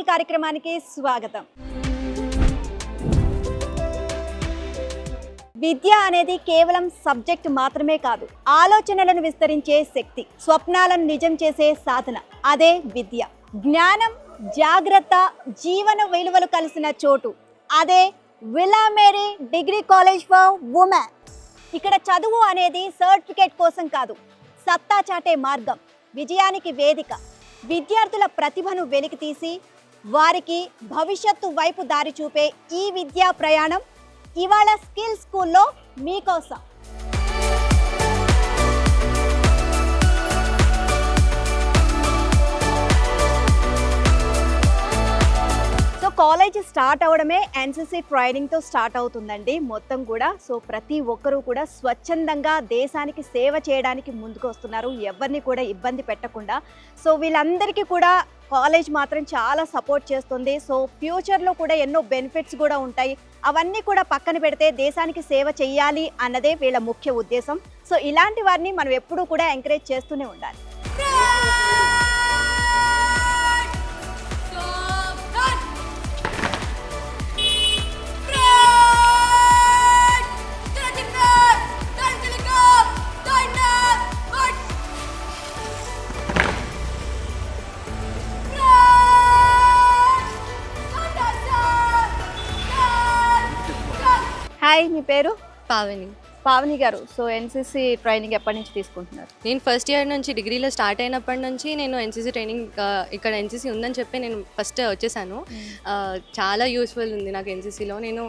School కార్యక్రమానికి స్వాగతం. విద్య అనేది కేవలం సబ్జెక్ట్ మాత్రమే కాదు ఆలోచనలను విస్తరించే శక్తి స్వప్నాలను నిజం చేసే సాధన అదే విద్య. జ్ఞానం జాగ్రత్త జీవన విలువలు కలిసిన చోటు అదే Villa Marie degree college for women ఇక్కడ చదువు అనేది సర్టిఫికేట్ కోసం కాదు సత్తా చాటే మార్గం విజయానికి వేదిక. విద్యార్థుల ప్రతిభను వెలికితీసి వారికి భవిష్యత్తు వైపు దారి చూపే ఈ విద్యా ప్రయాణం ఇవాళ స్కిల్ స్కూల్లో మీకోసం సో కాలేజ్ స్టార్ట్ అవడమే ఎన్సీసీ ట్రైనింగ్తో స్టార్ట్ అవుతుందండి మొత్తం కూడా. సో ప్రతి ఒక్కరూ కూడా స్వచ్ఛందంగా దేశానికి సేవ చేయడానికి ముందుకు వస్తున్నారు. ఎవరిని కూడా ఇబ్బంది పెట్టకుండా. సో వీళ్ళందరికీ కూడా కాలేజ్ మాత్రం చాలా సపోర్ట్ చేస్తుంది. సో ఫ్యూచర్లో కూడా ఎన్నో బెనిఫిట్స్ కూడా ఉంటాయి. అవన్నీ కూడా పక్కన పెడితే దేశానికి సేవ చేయాలి అన్నదే వీళ్ళ ముఖ్య ఉద్దేశం. సో ఇలాంటి వారిని మనం ఎప్పుడూ కూడా ఎంకరేజ్ చేస్తూనే ఉండాలి. పావని పావని గారు. సో ఎన్సీసీ ట్రైనింగ్ ఎప్పటి నుంచి తీసుకుంటున్నారు? నేను ఫస్ట్ ఇయర్ నుంచి డిగ్రీలో స్టార్ట్ అయినప్పటి నుంచి నేను ఎన్సీసీ ట్రైనింగ్ ఇక్కడ ఎన్సీసీ ఉందని చెప్పి నేను ఫస్ట్ వచ్చేసాను. చాలా యూస్ఫుల్ ఉంది నాకు ఎన్సీసీలో నేను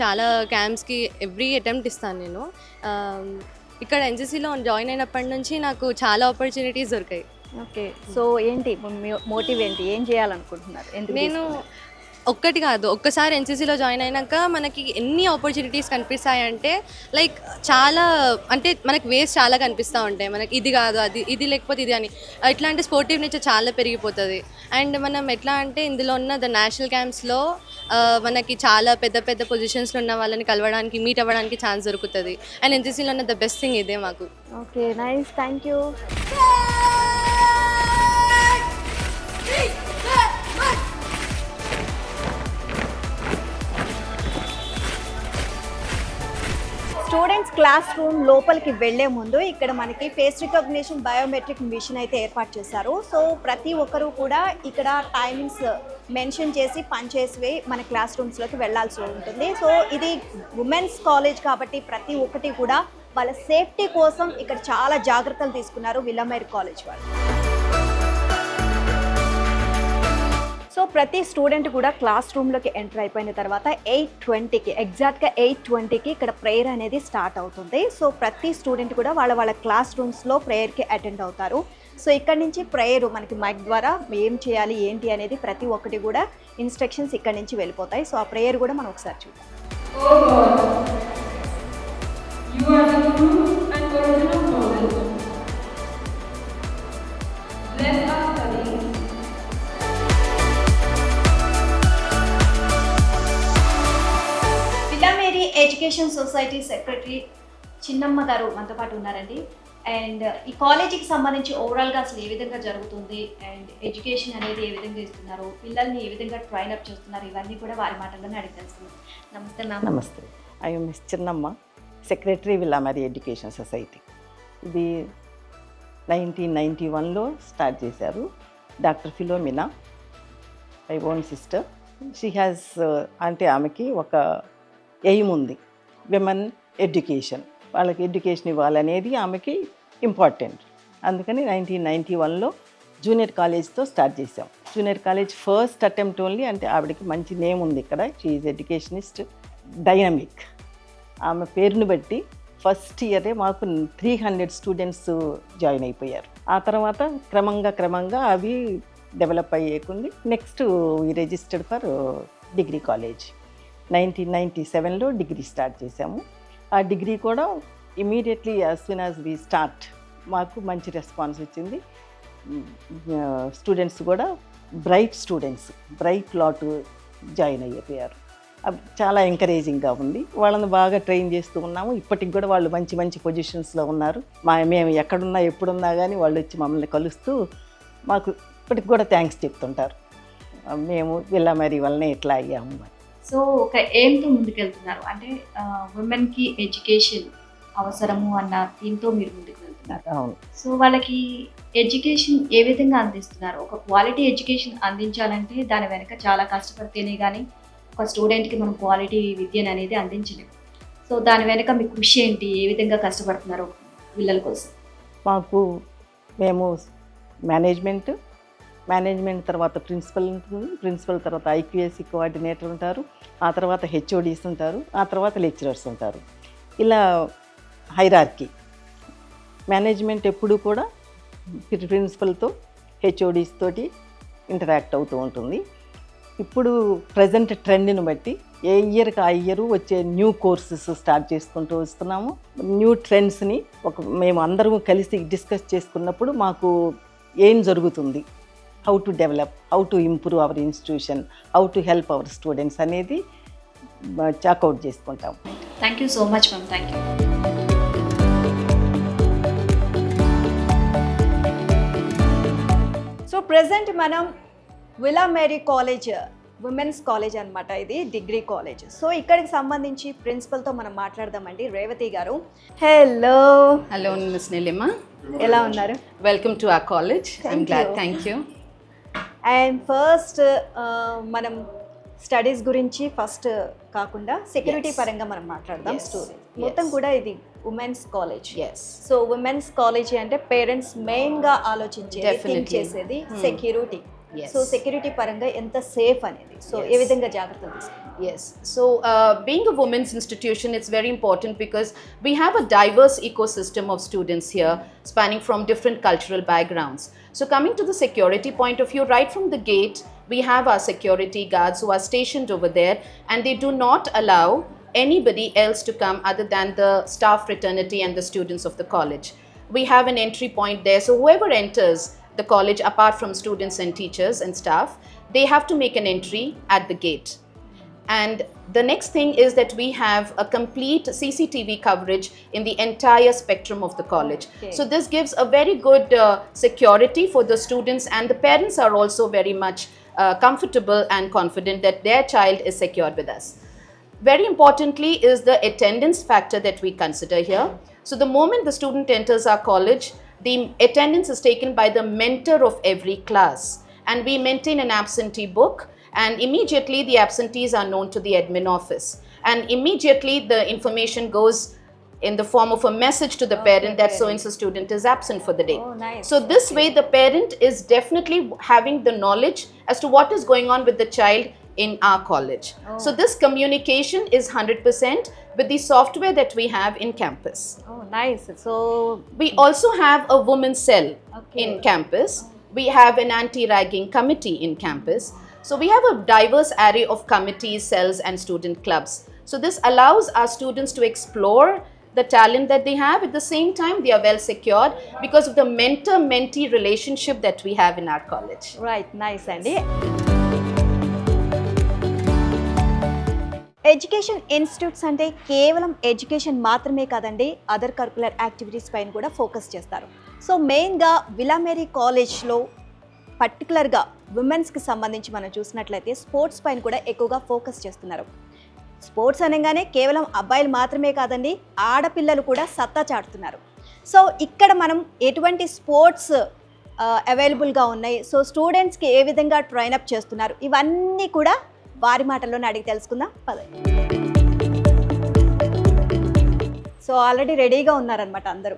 చాలా క్యాంప్స్కి ఎవ్రీ అటెంప్ట్ ఇస్తాను నేను. ఇక్కడ ఎన్సీసీలో జాయిన్ అయినప్పటి నుంచి నాకు చాలా ఆపర్చునిటీస్ దొరికాయి. ఓకే. సో ఏంటి? మోటివ్ ఏంటి? ఏం చేయాలనుకుంటున్నారు? నేను ఒక్కటి కాదు. ఒక్కసారి ఎన్సీసీలో జాయిన్ అయినాక మనకి ఎన్ని ఆపర్చునిటీస్ కనిపిస్తాయంటే లైక్ చాలా అంటే మనకి వేస్ చాలా కనిపిస్తూ ఉంటాయి. మనకి ఇది కాదు అది ఇది లేకపోతే ఇది అని. ఇట్లాంటి స్పోర్టివ్ నేచర్ చాలా పెరిగిపోతుంది. అండ్ మనం ఎట్లా అంటే ఇందులో ఉన్న ద నేషనల్ క్యాంప్స్లో మనకి చాలా పెద్ద పెద్ద పొజిషన్స్లో ఉన్న వాళ్ళని కలవడానికి మీట్ అవ్వడానికి ఛాన్స్ దొరుకుతుంది. అండ్ ఎన్సీసీలో ఉన్న ద బెస్ట్ థింగ్ ఇదే మాకు. Okay nice thank you students classroom లోపలికి వెళ్ళే ముందు ఇక్కడ మనకి ఫేస్ రికగ్నిషన్ బయోమెట్రిక్ మిషన్ అయితే ఏర్పాటు చేశారు. సో ప్రతి ఒక్కరూ కూడా ఇక్కడ టైమింగ్స్ మెన్షన్ చేసి పనిచేసి మన క్లాస్ రూమ్స్లోకి వెళ్ళాల్సి ఉంటుంది. సో ఇది ఉమెన్స్ కాలేజ్ కాబట్టి ప్రతి ఒక్కటి కూడా వాళ్ళ సేఫ్టీ కోసం ఇక్కడ చాలా జాగ్రత్తలు తీసుకున్నారు విలమేర్ కాలేజ్ వాళ్ళు. ప్రతి స్టూడెంట్ కూడా క్లాస్ రూమ్లోకి ఎంటర్ అయిపోయిన తర్వాత ఎయిట్ ట్వంటీకి ఎగ్జాక్ట్గా ఎయిట్ ట్వంటీకి ఇక్కడ ప్రేయర్ అనేది స్టార్ట్ అవుతుంది. సో ప్రతి స్టూడెంట్ కూడా వాళ్ళ వాళ్ళ క్లాస్ రూమ్స్లో ప్రేయర్కి అటెండ్ అవుతారు. సో ఇక్కడ నుంచి ప్రేయర్ మనకి మైక్ ద్వారా ఏం చేయాలి ఏంటి అనేది ప్రతి ఒక్కటి కూడా ఇన్స్ట్రక్షన్స్ ఇక్కడ నుంచి వెళ్ళిపోతాయి. సో ఆ ప్రేయర్ కూడా మనం ఒకసారి చూద్దాం. ఎడ్యుకేషన్ సొసైటీ సెక్రటరీ చిన్నమ్మ గారు మనతో పాటు ఉన్నారండి. అండ్ ఈ కాలేజీకి సంబంధించి ఓవరాల్గా అసలు ఏ విధంగా జరుగుతుంది? అండ్ ఎడ్యుకేషన్ అనేది ఏ విధంగా ఇస్తున్నారు? పిల్లల్ని ఏ విధంగా ట్రైన్ అప్ చేస్తున్నారు? ఇవన్నీ కూడా వారి మాటల్లోనే అడిగి నమస్తే మ్యామ్. నమస్తే. I Miss Chinnamma secretary Villa Marie education society. ఇది నైన్టీన్ నైంటీ వన్లో స్టార్ట్ చేశారు doctor Philomena I own sister she has అంటే ఆమెకి ఒక ఎయిమ్ ఉంది. విమెన్ ఎడ్యుకేషన్ వాళ్ళకి ఎడ్యుకేషన్ ఇవ్వాలనేది ఆమెకి ఇంపార్టెంట్ అందుకని నైన్టీన్ నైంటీ వన్లో జూనియర్ కాలేజ్తో స్టార్ట్ చేసాం junior college first attempt only అంటే ఆవిడకి మంచి నేమ్ ఉంది ఇక్కడ. షీఈ్ ఎడ్యుకేషనిస్ట్ డైనమిక్ ఆమె పేరుని బట్టి ఫస్ట్ ఇయరే మాకు త్రీ హండ్రెడ్ స్టూడెంట్స్ జాయిన్ అయిపోయారు. ఆ తర్వాత క్రమంగా క్రమంగా అవి డెవలప్ అయ్యేకుంది. నెక్స్ట్ ఈ registered for degree college nineteen ninety సెవెన్లో డిగ్రీ స్టార్ట్ చేసాము ఆ డిగ్రీ కూడా immediately as soon as we start మాకు మంచి రెస్పాన్స్ వచ్చింది. స్టూడెంట్స్ కూడా bright students bright lot join అయిపోయారు. అవి చాలా ఎంకరేజింగ్గా ఉంది. వాళ్ళని బాగా ట్రైన్ చేస్తూ ఉన్నాము. ఇప్పటికి కూడా వాళ్ళు మంచి మంచి పొజిషన్స్లో ఉన్నారు. మా మేము ఎక్కడున్నా ఎప్పుడున్నా కానీ వాళ్ళు వచ్చి మమ్మల్ని కలుస్తూ మాకు ఇప్పటికి కూడా థ్యాంక్స్ చెప్తుంటారు. మేము విల్లామరి వల్లనే ఇట్లా అయ్యాము సో ఒక ఎయిమ్తో ముందుకెళ్తున్నారు. అంటే ఉమెన్కి ఎడ్యుకేషన్ అవసరము అన్న థీమ్తో మీరు ముందుకు వెళ్తున్నారు సో వాళ్ళకి ఎడ్యుకేషన్ ఏ విధంగా అందిస్తున్నారు? ఒక క్వాలిటీ ఎడ్యుకేషన్ అందించాలంటే దాని వెనక చాలా కష్టపడితేనే కానీ ఒక స్టూడెంట్కి మనం క్వాలిటీ విద్యను అనేది అందించలేము సో దాని వెనక మీ కృషి ఏంటి? ఏ విధంగా కష్టపడుతున్నారు పిల్లల కోసం? మాకు మేము మేనేజ్మెంట్ మేనేజ్మెంట్ తర్వాత ప్రిన్సిపల్ ఉంటుంది. ప్రిన్సిపల్ తర్వాత ఐక్యూఎస్సీ కోఆర్డినేటర్ ఉంటారు. ఆ తర్వాత హెచ్ఓడీస్ ఉంటారు. ఆ తర్వాత లెక్చరర్స్ ఉంటారు. ఇలా హైరార్కీ. మేనేజ్మెంట్ ఎప్పుడు కూడా ప్రిన్సిపల్తో హెచ్ఓడీస్ తోటి ఇంటరాక్ట్ అవుతూ ఉంటుంది. ఇప్పుడు ప్రజెంట్ ట్రెండ్ని బట్టి ఏ ఇయర్కి ఆ ఇయర్ వచ్చే న్యూ కోర్సెస్ స్టార్ట్ చేసుకుంటూ వస్తున్నాము. న్యూ ట్రెండ్స్ని ఒక మేము అందరం కలిసి డిస్కస్ చేసుకున్నప్పుడు మాకు ఏం జరుగుతుంది? How to develop how to improve our institution how to help our students అనేది చాకౌట్ చేసుకుంటాం thank you so much ma'am thank you so present మనం Villa Mary college women's college అన్నమాట ఇది డిగ్రీ కాలేజ్ సో ఇక్కడికి సంబంధించి ప్రిన్సిపల్తో మనం మాట్లాడదామండి రేవతి గారు హలో Hello, Ms. Nilima. ఎలా ఉన్నారు Welcome to our college. I'm Thank glad. you. And first మనం స్టడీస్ గురించి ఫస్ట్ కాకుండా సెక్యూరిటీ. పరంగా మనం మాట్లాడదాం. స్టోరీ. మొత్తం కూడా ఇది women's college. So women's college అంటే పేరెంట్స్ మెయిన్గా ఆలోచించేది. చేసేది. సెక్యూరిటీ. సో సెక్యూరిటీ పరంగా ఎంత సేఫ్ అనేది సో ఏ. విధంగా జాగ్రత్తలు తీసుకుంటారు Yes. So, uh, being a women's institution, it's very important because we have a diverse ecosystem of students here, spanning from different cultural backgrounds. So, coming to the security point of view, right from the gate, we have our security guards who are stationed over there, and they do not allow anybody else to come other than the staff fraternity and the students of the college. We have an entry point there, so whoever enters the college, apart from students and teachers and staff, they have to make an entry at the gate. And the next thing is that we have a complete CCTV coverage in the entire spectrum of the college. Okay. So, this gives a very good uh, security for the students, and the parents are also very much uh, comfortable and confident that their child is secured with us. Very importantly, is the attendance factor that we consider here. So, the moment the student enters our college, the attendance is taken by the mentor of every class, and we maintain an absentee book and immediately the absentees are known to the admin office and immediately the information goes in the form of a message to the okay, parent that so and so student is absent for the day. Oh, nice. So this okay. way the parent is definitely having the knowledge as to what is going on with the child in our college. Oh. So this communication is 100% with the software that we have in campus. Oh nice. So we also have a women's cell okay. in campus. Oh. We have an anti-ragging committee in campus. So we have a diverse array of committees, cells, and student clubs. So this allows our students to explore the talent that they have. At the same time, they are well secured because of the mentor-mentee relationship that we have in our college. Right nice అండి education institutes అంటే కేవలం education మాత్రమే కాదండి other curricular activities పైన కూడా focus చేస్తారు so మెయిన్గా విలామేరీ కాలేజ్లో పర్టికులర్గా ఉమెన్స్కి సంబంధించి మనం చూసినట్లయితే స్పోర్ట్స్ పైన కూడా ఎక్కువగా ఫోకస్ చేస్తున్నారు. స్పోర్ట్స్ అనగానే కేవలం అబ్బాయిలు మాత్రమే కాదండి ఆడపిల్లలు కూడా సత్తా చాటుతున్నారు. సో ఇక్కడ మనం ఎటువంటి స్పోర్ట్స్ అవైలబుల్గా ఉన్నాయి? సో స్టూడెంట్స్కి ఏ విధంగా ట్రైన్ అప్ చేస్తున్నారు? ఇవన్నీ కూడా వారి మాటల్లోనే అడిగి తెలుసుకుందాం. పదండి. సో ఆల్రెడీ రెడీగా ఉన్నారనమాట అందరూ.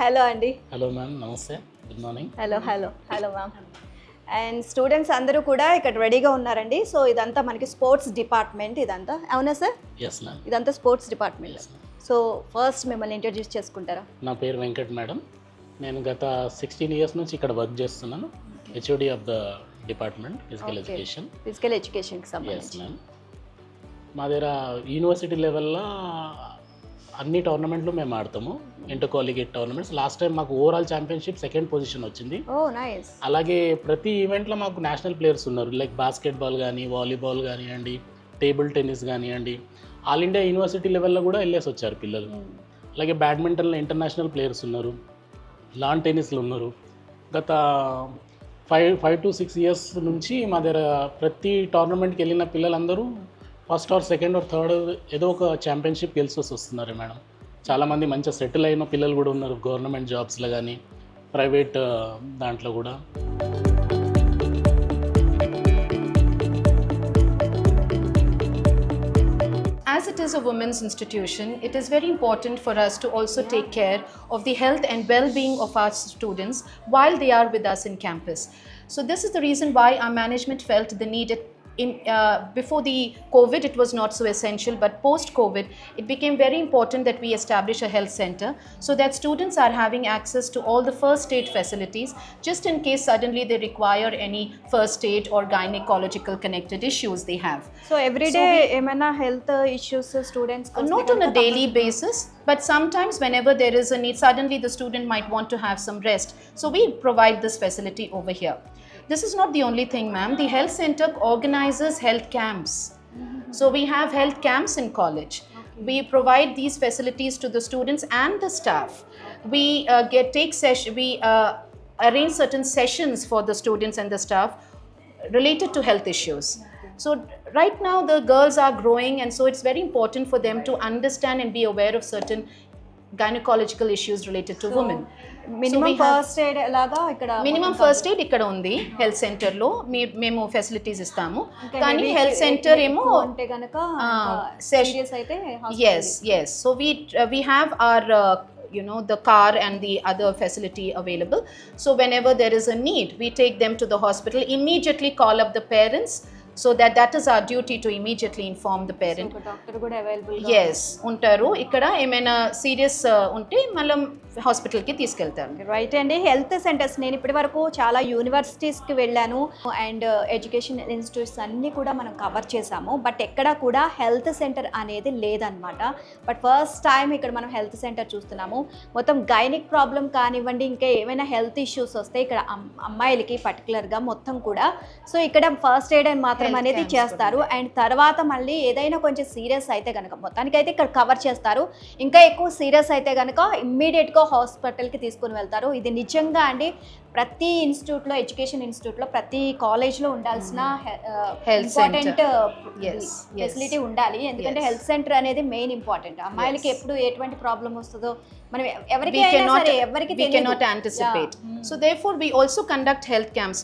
హలో అండి. హలో మ్యామ్ నమస్తే. Good morning hello hello hello ma'am and students అందరూ కూడా ఇక్కడ రెడీగా ఉన్నారండి. సో ఇదంతా మనకి స్పోర్ట్స్ డిపార్ట్మెంట్ ఇదంతా. అవునా సార్ ఎస్ మ్యామ్ ఇదంతా స్పోర్ట్స్ డిపార్ట్మెంట్ సో ఫస్ట్ మిమ్మల్ని ఇంట్రడ్యూస్ చేసుకుంటారా? నా పేరు వెంకట్ మేడం. నేను గత సిక్స్టీన్ ఇయర్స్ నుంచి ఇక్కడ వర్క్ చేస్తున్నాను. HOD of the department physical. Education physical ఎడ్యుకేషన్కి సంబంధించి. మా దగ్గర యూనివర్సిటీ లెవెల్లో అన్ని టోర్నమెంట్లు మేము ఆడతాము. Inter collegiate tournaments. Last time మాకు ఓవరాల్ ఛాంపియన్షిప్ సెకండ్ పొజిషన్ వచ్చింది. Oh nice. అలాగే ప్రతి ఈవెంట్లో మాకు నేషనల్ ప్లేయర్స్ ఉన్నారు. లైక్ బాస్కెట్బాల్ కానీ వాలీబాల్ కానివ్వండి టేబుల్ టెన్నిస్ కానివ్వండి ఆల్ ఇండియా యూనివర్సిటీ లెవెల్లో కూడా వెళ్ళేసి వచ్చారు పిల్లలు. అలాగే బ్యాడ్మింటన్లో ఇంటర్నేషనల్ ప్లేయర్స్ ఉన్నారు. లాన్ టెన్నిస్లో ఉన్నారు. గత five five to six years నుంచి మా దగ్గర ప్రతి టోర్నమెంట్కి వెళ్ళిన పిల్లలందరూ First or second or third ఏదో ఒక ఛాంపియన్షిప్ గెలిచి వస్తున్నారు మేడం చాలామంది మంచిగా సెటిల్ అయిన పిల్లలు కూడా ఉన్నారు గవర్నమెంట్ జాబ్స్లో కానీ ప్రైవేట్ దాంట్లో కూడా As it is a women's institution, it is very important for us to also take care of the health and well being of our students while they are with us in campus. So, this is the reason why our management felt the need. in, uh, before the COVID, it was not so essential, but post COVID, it became very important that we establish a health center so that students are having access to all the first aid facilities just in case suddenly they require any first aid or gynecological connected issues they have. So, every day, so we, health uh, issues uh, students? Uh, not on a daily basis, but sometimes whenever there is a need, suddenly the student might want to have some rest. So, we provide this facility over here. This is not the only thing, ma'am. The health center organizes health camps. So we have health camps in college. We provide these facilities to the students and the staff. We uh, get take session. We uh, arrange certain sessions for the students and the staff related to health issues. So right now the girls are growing and so it's very important for them to understand and be aware of certain gynecological issues related to women. Minimum first aid లాగా ఇక్కడ minimum first aid ఇక్కడ ఉంది health సెంటర్లో మీ మేము facilities ఇస్తాము కానీ health centre ఏమో ఉంటే గనక సీరియస్ అయితే yes yes so we uh, we have our uh, you know the car and the other facility available so whenever there is a need we take them to the hospital immediately call up the parents so that that is our duty to immediately inform the parent. Doctor కూడా available yes ఉంటారు. ఇక్కడ ఏమైనా serious ఉంటే మళ్ళీ హాస్పిటల్కి తీసుకెళ్తారు. Right అండి. Health centres నేను ఇప్పటి వరకు చాలా యూనివర్సిటీస్కి వెళ్ళాను. అండ్ ఎడ్యుకేషన్ ఇన్స్టిట్యూట్స్ అన్నీ కూడా మనం కవర్ చేసాము బట్ ఎక్కడ కూడా హెల్త్ సెంటర్ అనేది లేదనమాట బట్ ఫస్ట్ టైం ఇక్కడ మనం హెల్త్ సెంటర్ చూస్తున్నాము. మొత్తం గైనిక్ ప్రాబ్లం కానివ్వండి ఇంకా ఏమైనా హెల్త్ ఇష్యూస్ వస్తే ఇక్కడ అమ్- అమ్మాయిలకి పర్టికులర్గా మొత్తం కూడా. సో ఇక్కడ ఫస్ట్ ఎయిడ్ అని మాత్రం Health అనేది చేస్తారు. అండ్ తర్వాత మళ్ళీ ఏదైనా కొంచెం సీరియస్ అయితే కనుక మొత్తానికైతే ఇక్కడ కవర్ చేస్తారు. ఇంకా ఎక్కువ సీరియస్ అయితే కనుక ఇమ్మీడియట్గా హాస్పిటల్కి తీసుకుని వెళ్తారు. ఇది నిజంగా అండి ప్రతి ఇన్స్టిట్యూట్లో ఎడ్యుకేషన్ ఇన్స్టిట్యూట్లో ప్రతి కాలేజ్లో ఉండాల్సిన ఇంపార్టెంట్ Yes, yes. ఫెసిలిటీ ఉండాలి. ఎందుకంటే. హెల్త్ సెంటర్ అనేది మెయిన్ ఇంపార్టెంట్ అమ్మాయిలకి. ఎప్పుడు ఎటువంటి ప్రాబ్లం వస్తుందో మనం ఎవరికి ఎవరికి cannot anticipate. Yeah. Mm. so therefore we also conduct health camps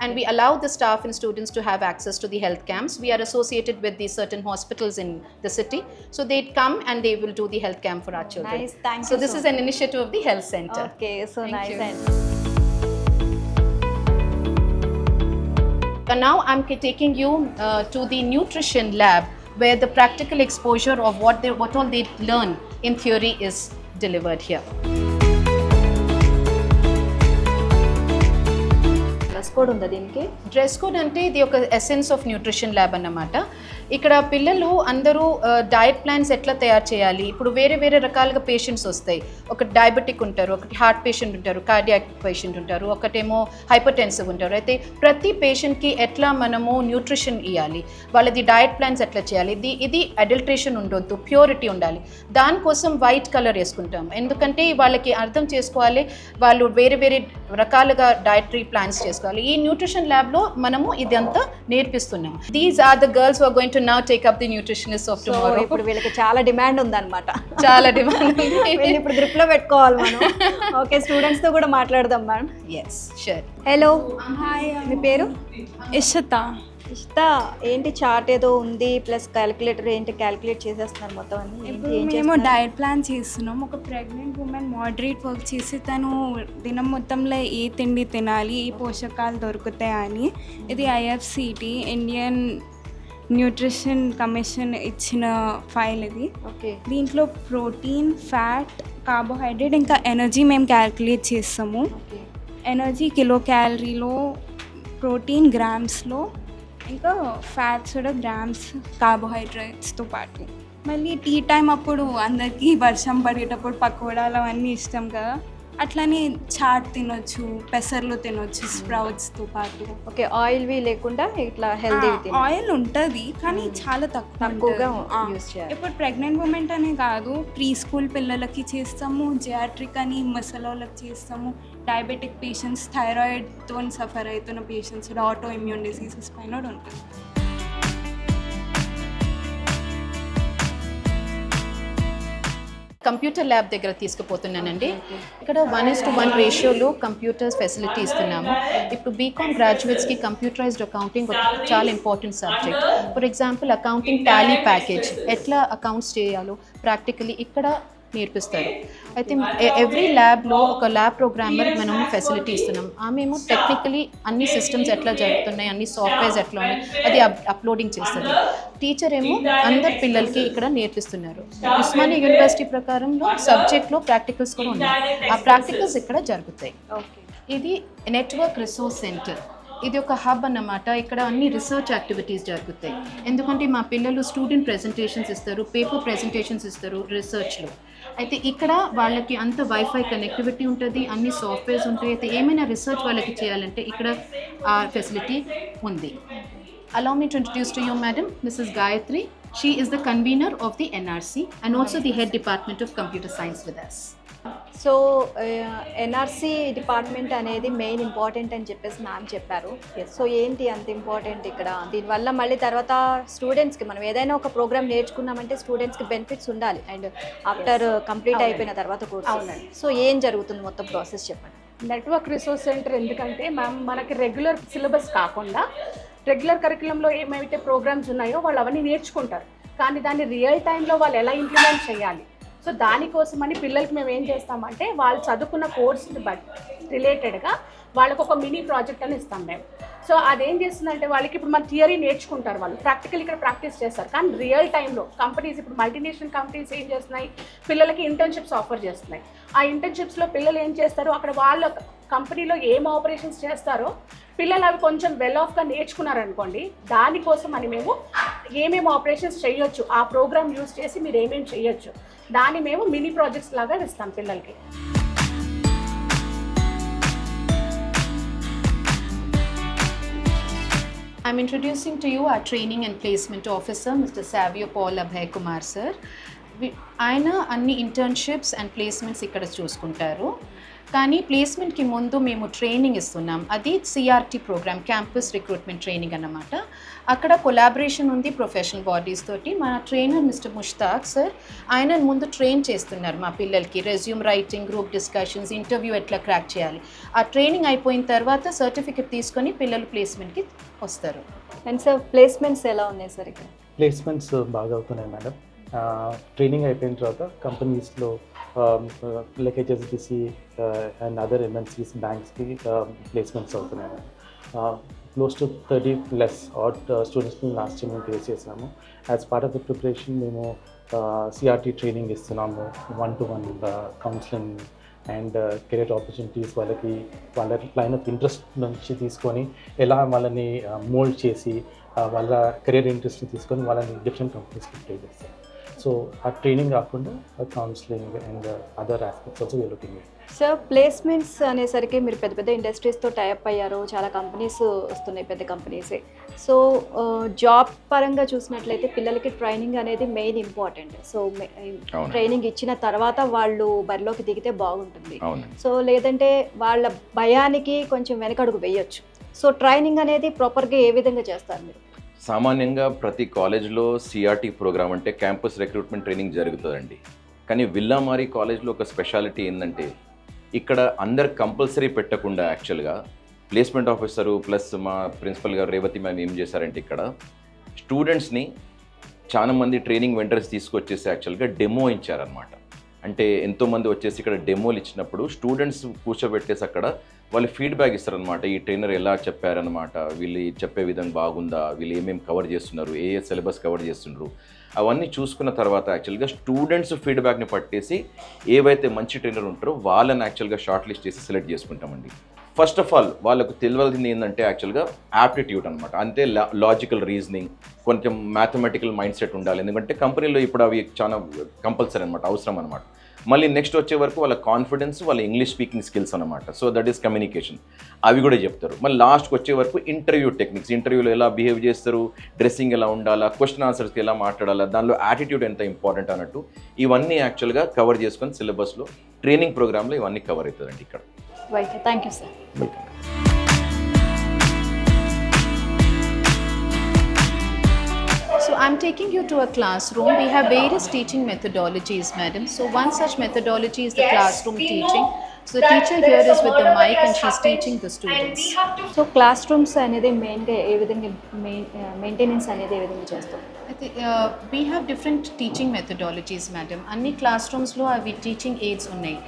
and we allow the staff and students to have access to the health camps. We are associated with the certain hospitals in the city. So they come and they will do the health camp for our children. Nice, thank so you. So this is an initiative of the health center. Okay, so thank nice. And now I'm taking you uh, to the nutrition lab where the practical exposure of what they what all they learn in theory is delivered here. Dress code ఉందా దీనికి? Dress code అంటే ఇది ఒక essence of nutrition lab అన్నమాట. ఇక్కడ పిల్లలు అందరూ diet plans ఎట్లా తయారు చేయాలి? ఇప్పుడు వేరే వేరే రకాలుగా పేషెంట్స్ వస్తాయి. ఒక డయాబెటిక్ ఉంటారు ఒకటి హార్ట్ పేషెంట్ ఉంటారు కార్డియాక్ పేషెంట్ ఉంటారు ఒకటేమో హైపర్ టెన్సివ్ ఉంటారు. అయితే ప్రతి పేషెంట్కి ఎట్లా మనము న్యూట్రిషన్ ఇవ్వాలి వాళ్ళది డయట్ ప్లాన్స్ ఎట్లా చేయాలి? ఇది ఇది అడల్ట్రేషన్ ఉండొద్దు ప్యూరిటీ ఉండాలి. దానికోసం వైట్ కలర్ వేసుకుంటాం. ఎందుకంటే వాళ్ళకి అర్థం చేసుకోవాలి వాళ్ళు వేరే వేరే రకాలుగా డయటరీ ప్లాన్స్ చేసుకోవాలి. ఈ న్యూట్రిషన్ ల్యాబ్లో మనము ఇదంతా నేర్పిస్తున్నాం. These are the girls are going to now take up the nutritionist of tomorrow ఇప్పుడు వీళ్ళకి చాలా డిమాండ్ ఉందన్నమాట. చాలా డిమాండ్ వీళ్ళు ఇప్పుడు గ్రిప్లో పెట్టుకోవాలి మనం. ఓకే స్టూడెంట్స్తో కూడా మాట్లాడదాం మేడం ఎస్ షూర్ హలో మీ పేరు? ఇషత. ఇష్ట ఏంటి చార్ట్ ఏదో ఉంది ప్లస్ క్యాలిక్యులేటర్ ఏంటి క్యాలిక్యులేట్ చేసేస్తున్నారు మొత్తం అన్ని? మేము? డయట్ ప్లాన్ చేస్తున్నాం. ఒక ప్రెగ్నెంట్ ఉమెన్ మోడరేట్ వర్క్ చేసి తను దినం మొత్తంలో ఏ తిండి తినాలి ఏ పోషకాలు దొరుకుతాయని. ఇది ఐఎఫ్సిటి ఇండియన్ న్యూట్రిషన్ కమిషన్ ఇచ్చిన ఫైల్ ఇది. ఓకే. దీంట్లో ప్రోటీన్ ఫ్యాట్ కార్బోహైడ్రేట్ ఇంకా ఎనర్జీ మేము క్యాల్కులేట్ చేస్తాము. ఎనర్జీ కిలో క్యాలరీలో ప్రోటీన్ గ్రామ్స్లో ఇంకా ఫ్యాట్స్ కూడా గ్రామ్స్ కార్బోహైడ్రేట్స్తో పాటు. మళ్ళీ టీ టైం అప్పుడు అందరికీ వర్షం పడేటప్పుడు పకోడాలు అవన్నీ ఇష్టం కదా. అట్లనే చాట్ తినొచ్చు పెసర్లు తినొచ్చు స్ప్రౌట్స్తో పాటు. ఓకే ఆయిల్ వి లేకుండా ఇట్లా హెల్దీ ఆయిల్ ఉంటుంది కానీ చాలా తక్కువ తక్కువగా. యూస్ చేయాలి. ఇప్పుడు ప్రెగ్నెంట్ ఉమెన్ అనే కాదు ప్రీ స్కూల్ పిల్లలకి చేస్తాము జియాట్రిక్ అని ముసలోళ్ళకి చేస్తాము డయాబెటిక్ పేషెంట్స్ థైరాయిడ్తో సఫర్ అవుతున్న పేషెంట్స్ ఆటో ఇమ్యూన్ డిసీజెస్ పైన కూడా ఉంటుంది. కంప్యూటర్ ల్యాబ్ దగ్గర తీసుకుపోతున్నానండి. ఇక్కడ వన్ ఇస్ టు వన్ రేషియోలో కంప్యూటర్స్ ఫెసిలిటీ ఇస్తున్నాము. ఇప్పుడు బీకామ్ గ్రాడ్యుయేట్స్కి కంప్యూటరైజ్డ్ అకౌంటింగ్ ఒక చాలా important subject for example accounting Tally package ఎట్లా అకౌంట్స్ చేయాలో ప్రాక్టికలీ ఇక్కడ నేర్పిస్తారు. అయితే ఎవ్రీ ల్యాబ్లో ఒక ల్యాబ్ ప్రోగ్రామర్ మనం ఫెసిలిటీ ఇస్తున్నాం. ఆమెమో టెక్నికలీ అన్ని సిస్టమ్స్ ఎట్లా జరుగుతున్నాయి అన్ని సాఫ్ట్వేర్స్ ఎట్లా ఉన్నాయి అది అప్ అప్లోడింగ్ చేస్తుంది. టీచర్ ఏమో అందరి పిల్లలకి ఇక్కడ నేర్పిస్తున్నారు. ఉస్మానియా యూనివర్సిటీ ప్రకారంలో సబ్జెక్ట్లో ప్రాక్టికల్స్ కూడా ఉన్నాయి. ఆ ప్రాక్టికల్స్ ఇక్కడ జరుగుతాయి. ఇది నెట్వర్క్ రిసోర్స్ సెంటర్ ఇది ఒక హబ్ అన్నమాట. ఇక్కడ అన్ని రీసెర్చ్ యాక్టివిటీస్ జరుగుతాయి. ఎందుకంటే మా పిల్లలు స్టూడెంట్ ప్రెజెంటేషన్స్ ఇస్తారు పేపర్ ప్రెజెంటేషన్స్ ఇస్తారు రీసెర్చ్లో అయితే ఇక్కడ వాళ్ళకి అంత వైఫై కనెక్టివిటీ ఉంటుంది అన్ని సాఫ్ట్వేర్స్ ఉంటాయి. అయితే ఏమైనా రీసెర్చ్ వాళ్ళకి చేయాలంటే ఇక్కడ ఆ ఫెసిలిటీ ఉంది. Allow me to introduce to you madam Mrs Gayatri she is the convener of the NRC and also the head department of computer science with us so NRC department అనేది main important అని చెప్పేసి ma'am చెప్పారు. So ఏంటి అంత important ఇక్కడ? దీనివల్ల మళ్ళీ తర్వాత స్టూడెంట్స్కి మనం ఏదైనా ఒక ప్రోగ్రామ్ నేర్చుకున్నామంటే స్టూడెంట్స్కి బెనిఫిట్స్ ఉండాలి. అండ్ ఆఫ్టర్ కంప్లీట్ అయిపోయిన తర్వాత అవునండి. సో ఏం జరుగుతుంది మొత్తం ప్రాసెస్ చెప్పండి? నెట్వర్క్ రిసోర్స్ సెంటర్ ఎందుకంటే మ్యామ్ మనకి రెగ్యులర్ సిలబస్ కాకుండా రెగ్యులర్ కరికులంలో ఏమైతే ప్రోగ్రామ్స్ ఉన్నాయో వాళ్ళు అవన్నీ నేర్చుకుంటారు. కానీ దాన్ని రియల్ టైంలో వాళ్ళు ఎలా ఇంప్లిమెంట్ చేయాలి? సో దానికోసమని పిల్లలకి మేము ఏం చేస్తామంటే వాళ్ళు చదువుకున్న కోర్స్ని బట్టి రిలేటెడ్గా వాళ్ళకు ఒక మినీ ప్రాజెక్ట్ అని ఇస్తాం మేము. సో అదేం చేస్తుందంటే వాళ్ళకి ఇప్పుడు మన థియరీ నేర్చుకుంటారు వాళ్ళు. ప్రాక్టికల్ ఇక్కడ ప్రాక్టీస్ చేస్తారు. కానీ రియల్ టైంలో కంపెనీస్ ఇప్పుడు మల్టీనేషనల్ కంపెనీస్ ఏం చేస్తున్నాయి? పిల్లలకి ఇంటర్న్షిప్స్ ఆఫర్ చేస్తున్నాయి. ఆ ఇంటర్న్షిప్స్లో పిల్లలు ఏం చేస్తారు? అక్కడ వాళ్ళ కంపెనీలో ఏం ఆపరేషన్స్ చేస్తారో పిల్లలు అవి కొంచెం వెల్ ఆఫ్గా నేర్చుకున్నారనుకోండి దానికోసం అని మేము ఏమేమి ఆపరేషన్స్ చేయొచ్చు ఆ ప్రోగ్రామ్ యూస్ చేసి మీరు ఏమేమి చేయొచ్చు దాన్ని మేము మినీ ప్రాజెక్ట్స్ లాగా ఇస్తాం పిల్లలకి I'm introducing to you our training and placement officer, Mr. Savio Paul Abhay Kumar sir. వి- ఆయన అన్ని ఇంటర్న్షిప్స్ అండ్ ప్లేస్మెంట్స్ ఇక్కడ చూసుకుంటారు కానీ ప్లేస్మెంట్కి ముందు మేము ట్రైనింగ్ ఇస్తున్నాం. అది CRT programme campus recruitment training అన్నమాట. అక్కడ కొలాబరేషన్ ఉంది ప్రొఫెషనల్ బాడీస్ తోటి. మా ట్రైనర్ మిస్టర్ ముష్తాక్ సార్ ఆయన ముందు ట్రైన్ చేస్తున్నారు మా పిల్లలకి. Resume writing group discussions interview ఎట్లా క్రాక్ చేయాలి. ఆ ట్రైనింగ్ అయిపోయిన తర్వాత సర్టిఫికెట్ తీసుకొని పిల్లలు ప్లేస్మెంట్కి వస్తారు. అండ్ సార్ ప్లేస్మెంట్స్ ఎలా ఉన్నాయి సార్ ఇక్కడ? ప్లేస్మెంట్స్ బాగా అవుతున్నాయి మేడం. ట్రైనింగ్ అయిపోయిన తర్వాత కంపెనీస్లో like HSBC and other MNCs బ్యాంక్స్కి placements అవుతున్నాయి close to thirty plus at స్టూడెంట్స్ని లాస్ట్ ఇయర్ మేము ఫేస్ చేసాము as part of the preparation మేము సిఆర్టీ ట్రైనింగ్ ఇస్తున్నాము. One to one counselling and career opportunities వాళ్ళకి వాళ్ళ లైన్ ఆఫ్ ఇంట్రెస్ట్ నుంచి తీసుకొని ఎలా వాళ్ళని మోల్డ్ చేసి వాళ్ళ కెరీర్ ఇంట్రెస్ట్ని తీసుకొని వాళ్ళని డిఫరెంట్ కంపెనీస్కి ప్లే చేస్తారు. సో ఆ ట్రైనింగ్ కాకుండా counselling and other aspects also we're looking sir placements అనేసరికి మీరు పెద్ద పెద్ద ఇండస్ట్రీస్తో టైప్ అయ్యారు. చాలా కంపెనీస్ వస్తున్నాయి పెద్ద కంపెనీసే సో జాబ్ పరంగా చూసినట్లయితే పిల్లలకి ట్రైనింగ్ అనేది మెయిన్ ఇంపార్టెంట్ సో. ట్రైనింగ్ ఇచ్చిన తర్వాత వాళ్ళు బరిలోకి దిగితే బాగుంటుంది. సో లేదంటే వాళ్ళ భయానికి కొంచెం వెనకడుగు వేయొచ్చు. సో ట్రైనింగ్ అనేది ప్రాపర్గా ఏ విధంగా చేస్తారు మీరు? సామాన్యంగా ప్రతి కాలేజ్లో సిఆర్టీ ప్రోగ్రామ్ అంటే క్యాంపస్ రిక్రూట్మెంట్ ట్రైనింగ్ జరుగుతుందండి. కానీ విల్లామారి కాలేజ్లో ఒక స్పెషాలిటీ ఏంటంటే ఇక్కడ అందరు కంపల్సరీ పెట్టకుండా యాక్చువల్గా ప్లేస్మెంట్ ఆఫీసరు ప్లస్ మా ప్రిన్సిపల్ గారు రేవతి మ్యామ్ ఏం చేశారంటే ఇక్కడ స్టూడెంట్స్ని చాలామంది ట్రైనింగ్ వెంటర్స్ తీసుకొచ్చేసి యాక్చువల్గా డెమో ఇచ్చారనమాట అంటే ఎంతోమంది వచ్చేసి ఇక్కడ డెమోలు ఇచ్చినప్పుడు స్టూడెంట్స్ కూర్చోబెట్టేసి అక్కడ వాళ్ళు ఫీడ్బ్యాక్ ఇస్తారనమాట ఈ ట్రైనర్ ఎలా చెప్పారనమాట వీళ్ళు చెప్పే విధంగా బాగుందా? వీళ్ళు ఏమేమి కవర్ చేస్తున్నారు? ఏ ఏ సిలబస్ కవర్ చేస్తున్నారు అవన్నీ చూసుకున్న తర్వాత యాక్చువల్గా స్టూడెంట్స్ ఫీడ్బ్యాక్ని పట్టేసి ఏవైతే మంచి ట్రైనర్ ఉంటారో వాళ్ళని యాక్చువల్గా షార్ట్ లిస్ట్ చేసి సెలెక్ట్ చేసుకుంటామండి. ఫస్ట్ ఆఫ్ ఆల్ వాళ్ళకు తెలియాల్సింది ఏంటంటే యాక్చువల్గా యాప్టిట్యూడ్ అనమాట అంతే లాజికల్ రీజనింగ్ కొంచెం మ్యాథమెటికల్ మైండ్ సెట్ ఉండాలి. ఎందుకంటే కంపెనీలో ఇప్పుడు అవి చాలా కంపల్సరీ అనమాట అవసరం అనమాట మళ్ళీ నెక్స్ట్ వచ్చే వరకు వాళ్ళ కాన్ఫిడెన్స్ వాళ్ళ ఇంగ్లీష్ స్పీకింగ్ స్కిల్స్ అనమాట సో దట్ ఈస్ కమ్యూనికేషన్ అవి కూడా చెప్తారు. మళ్ళీ లాస్ట్కి వచ్చే వరకు ఇంటర్వ్యూ టెక్నిక్స్ ఇంటర్వ్యూలో ఎలా బిహేవ్ చేస్తారు డ్రెస్సింగ్ ఎలా ఉండాలా క్వశ్చన్ ఆన్సర్స్కి ఎలా మాట్లాడాలా దానిలో యాటిట్యూడ్ ఎంత ఇంపార్టెంట్ అన్నట్టు ఇవన్నీ యాక్చువల్గా కవర్ చేసుకొని సిలబస్లో ట్రైనింగ్ ప్రోగ్రామ్లో ఇవన్నీ కవర్ అవుతుందండి ఇక్కడ. Thank you sir welcome I'm taking you to a classroom. We have various teaching methodologies, madam. So one such methodology is the classroom teaching. So the teacher here is with the mic and she's teaching the students. So class rooms అనేది మెయిన్గా ఏ విధంగా main maintenance అనేది ఏ విధంగా చేస్తాం అయితే we have different teaching methodologies madam అన్ని class రూమ్స్లో అవి టీచింగ్ ఎయిడ్స్ ఉన్నాయి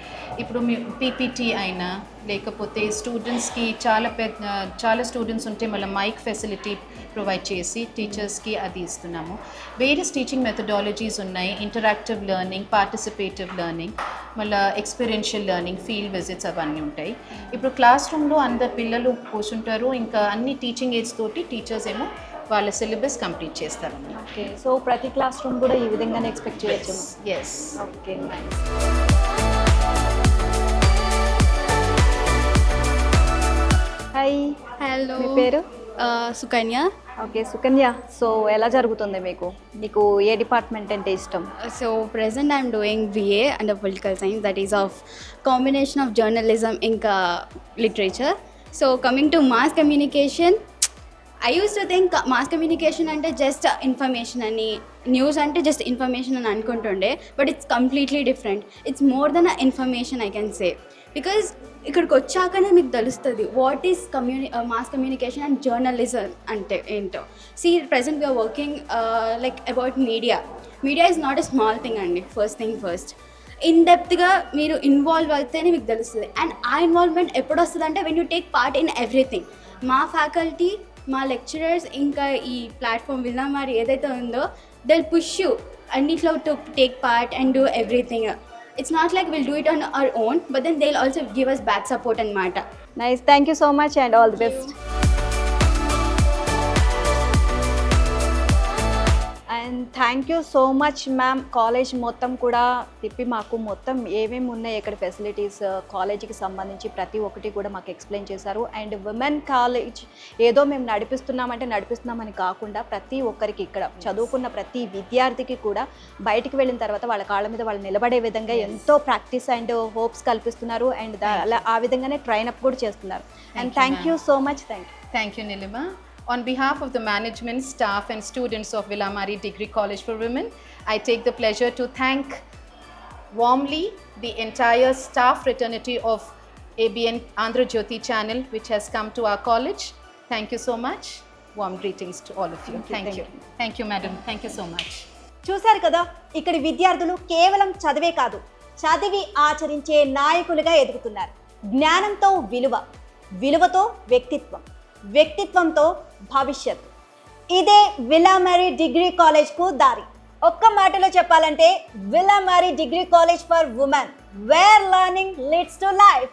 ఇప్పుడు మీ పీపీటీ అయినా లేకపోతే స్టూడెంట్స్కి చాలా పెద్ద చాలా స్టూడెంట్స్ ఉంటే మళ్ళీ మైక్ ఫెసిలిటీ ప్రొవైడ్ చేసి టీచర్స్కి అది ఇస్తున్నాము. వేరియస్ టీచింగ్ మెథడాలజీస్ ఉన్నాయి. ఇంటరాక్టివ్ లెర్నింగ్ పార్టిసిపేటివ్ లెర్నింగ్ మళ్ళీ ఎక్స్పీరియన్షియల్ లెర్నింగ్ ఫీల్డ్ విజిట్స్ అవన్నీ ఉంటాయి. ఇప్పుడు క్లాస్ రూమ్లో అందరు పిల్లలు కూర్చుంటారు. ఇంకా అన్ని టీచింగ్ ఎయిడ్స్ తోటి టీచర్స్ ఏమో వాళ్ళ సిలబస్ కంప్లీట్ చేస్తారు ఓకే. సో ప్రతి క్లాస్ రూమ్ కూడా ఈ విధంగానే ఎక్స్పెక్ట్ చేయొచ్చు. Yes okay. హాయ్ హలో మీ పేరు? సుకన్య. ఓకే సుకన్య. సో ఎలా జరుగుతుంది మీకు? నీకు ఏ డిపార్ట్మెంట్ అంటే ఇష్టం? So present I'm doing BA and political science. That is of combination of journalism ఇంకా literature. So coming to mass communication I use to think mass communication అంటే జస్ట్ ఇన్ఫర్మేషన్ అని news అంటే జస్ట్ ఇన్ఫర్మేషన్ అని అనుకుంటుండే but it's completely different. It's more than a information I can say. Because ఇక్కడికి వచ్చాకనే మీకు తెలుస్తుంది what is communi mass communication and journalism అంటే ఏంటో. See present we're working like about media media is not a small thing అండి first thing first in డెప్త్గా మీరు involve అయితేనే మీకు తెలుస్తుంది. అండ్ ఆ ఇన్వాల్వ్మెంట్ ఎప్పుడు వస్తుంది అంటే when you take part in everything మా ఫ్యాకల్టీ మా లెక్చరర్స్ ఇంకా ఈ ప్లాట్ఫామ్ విన్నా మరి ఏదైతే ఉందో దెల్ పుష్ యూ అన్నిట్లో to take part and do everything it's not like we'll do it on our own, but then they'll also give us back support and matter. Nice. Thank you so much and all Thank the best. You. And thank you so much ma'am college మొత్తం కూడా తిప్పి మాకు మొత్తం ఏమేమి ఉన్నాయి ఇక్కడ facilities కాలేజీకి సంబంధించి ప్రతి ఒక్కటి కూడా మాకు ఎక్స్ప్లెయిన్ చేశారు. అండ్ ఉమెన్ కాలేజ్ ఏదో మేము నడిపిస్తున్నామంటే నడిపిస్తున్నామని కాకుండా ప్రతి ఒక్కరికి ఇక్కడ చదువుకున్న ప్రతి విద్యార్థికి కూడా బయటికి వెళ్ళిన తర్వాత వాళ్ళ కాళ్ళ మీద వాళ్ళు నిలబడే విధంగా ఎంతో ప్రాక్టీస్ అండ్ హోప్స్ కల్పిస్తున్నారు. అండ్ అలా ఆ విధంగానే ట్రైన్ అప్ కూడా చేస్తున్నారు. And thank you so much thank you Thank you, Nilima. On behalf of the management, staff, and students of Villamari Degree College for Women, I take the pleasure to thank warmly the entire staff fraternity of ABN Andhra Jyoti channel, which has come to our college. Thank you so much. Warm greetings to all of you. Thank, thank you. Thank you, madam. Thank you so much. చూశారు కదా ఇక్కడి విద్యార్థులు కేవలం చదివే కాదు చదివి ఆచరించే నాయకులుగా ఎదుగుతున్నారు జ్ఞానంతో విలువ విలువతో వ్యక్తిత్వం వ్యక్తిత్వంతో భవిష్యత్తు ఇదే విలామరీ డిగ్రీ కాలేజ్కు దారి ఒక్క మాటలో చెప్పాలంటే Villa Marie degree college for women where learning leads to life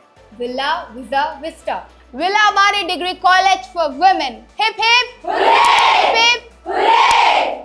Visa Vista. Villa Mari Degree College for Women. Hip hip! Hip hip!